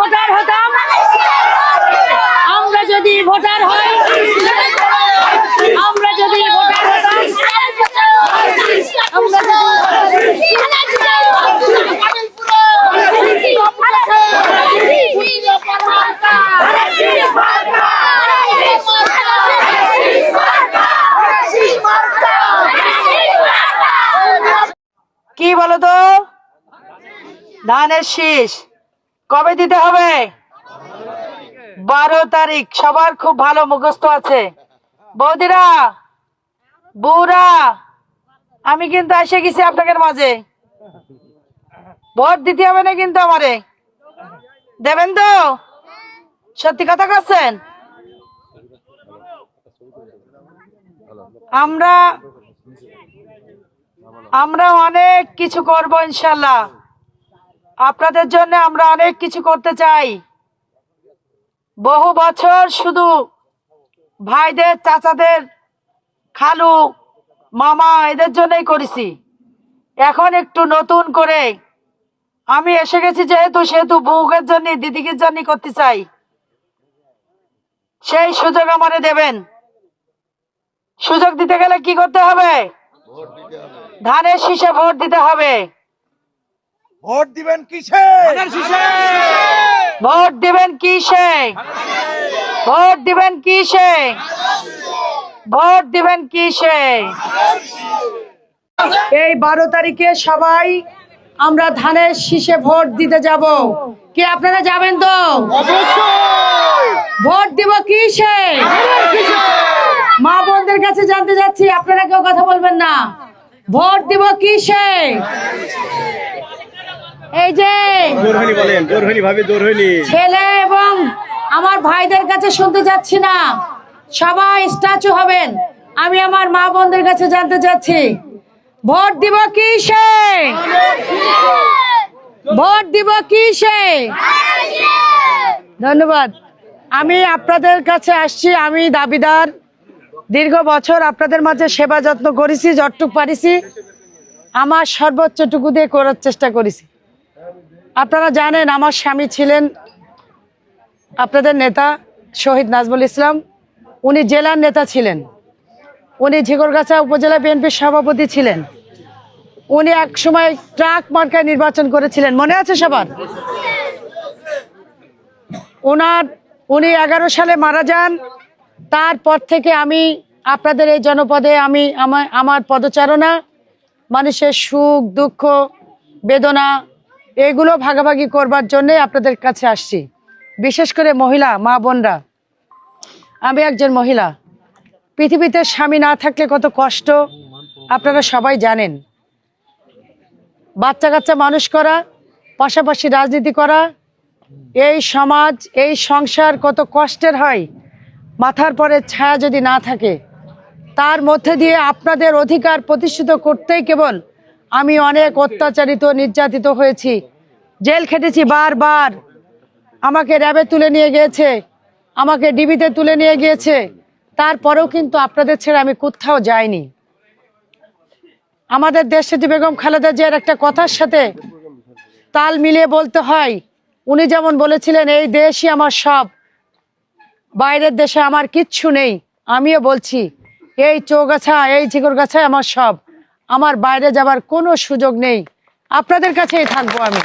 Voter হতাম। আমরা যদি ভোটার হই, আমরা যদি ভোটার হতাম। কি বলো তো? ধানের শীষ। কবে দিতে হবে? বারো তারিখ। সবার খুব ভালো, মুখস্থ আছে। বৌদিরা, বৌরা, আমি কিন্তু এসে গেছি আপনাদের মাঝে। ভোট দিতে হবে না কিন্তু আমারে? দেবেন তো? সত্যি কথা করছেন আমরা আমরা অনেক কিছু করব ইনশাল্লাহ। আপনাদের জন্য আমরা অনেক কিছু করতে চাই। বহু বছর শুধু ভাইদের চাচাদের খালু মামা এদের জন্যই করেছি। এখন একটু নতুন করে আমি এসে গেছি যেহেতু সেহেতু বউকের জন্য দিদিকের জন্য করতে চাই। সেই সুযোগ আমারে দেবেন। সুযোগ দিতে গেলে কি করতে হবে। ধানের শীষে ভোট দিতে হবে। ভোট দিবেন কিসে? ভোট দিবেন কিসে? ভোট দিবেন কিসে? ভোট দিবেন কিসে? এই বারো তারিখে সবাই আমরা ধানের শীষে ভোট দিতে যাব। কি আপনারা যাবেন তো? ভোট দিব কিসে? মা বোনদের কাছে জানতে যাচ্ছি আপনারা কেউ কথা বলবেন না। ভোট দিব কিসে? এই যে ছেলে এবং আমার ভাইদের কাছে শুনতে যাচ্ছি না। সবাই স্ট্যাচু হবেন। আমি আমার মা বোনদের কাছে জানতে চাচ্ছি ভোট দিব কি সে ভোট দিব কি সে ধন্যবাদ। আমি আপনাদের কাছে আসছি। আমি দাবিদার। দীর্ঘ বছর আপনাদের মাঝে সেবা যত্ন করেছি যতটুক পারিছি। আমার সর্বোচ্চটুকু দিয়ে করার চেষ্টা করেছি। আপনারা জানেন আমার স্বামী ছিলেন আপনাদের নেতা শহীদ নাজমুল ইসলাম। উনি জেলার নেতা ছিলেন। উনি ঝিগরগাছা উপজেলা বিএনপির সভাপতি ছিলেন। উনি এক সময় ট্রাক মার্কায় নির্বাচন করেছিলেন। মনে আছে সবার? ওনার উনি এগারো সালে মারা যান। তারপর থেকে আমি আপনাদের এই জনপদে আমি আমার আমার পদচারণা, মানুষের সুখ, দুঃখ, বেদনা এগুলো ভাগাভাগি করবার জন্যে আপনাদের কাছে আসছি। বিশেষ করে মহিলা, মা বোনরা। আমি একজন মহিলা। পৃথিবীতে স্বামী না থাকলে কত কষ্ট, আপনারা সবাই জানেন। বাচ্চা কাচ্চা মানুষ করা, পাশাপাশি রাজনীতি করা, এই সমাজ, এই সংসার কত কষ্টের হয়। মাথার পরে ছায়া যদি না থাকে, তার মধ্যে দিয়ে আপনাদের অধিকার প্রতিষ্ঠিত করতেই কেবল আমি অনেক অত্যাচারিত, নির্যাতিত হয়েছি। জেল খেটেছি বারবার। আমাকে র্যাবে তুলে নিয়ে গিয়েছে। আমাকে ডিবিতে তুলে নিয়ে গিয়েছে। তারপরেও কিন্তু আপনাদের ছেড়ে আমি কোথাও যাইনি। আমাদের দেশটি বেগম খালেদা জিয়ার একটা কথার সাথে তাল মিলিয়ে বলতে হয়, উনি যেমন বলেছিলেন, এই দেশই আমার সব। বাইরের দেশে আমার কিচ্ছু নেই। আমিও বলছি, এই চৌগাছা, এই গাছায় আমার সব। আমার বাইরে যাবার কোনো সুযোগ নেই। আপনাদের কাছেই থাকব আমি।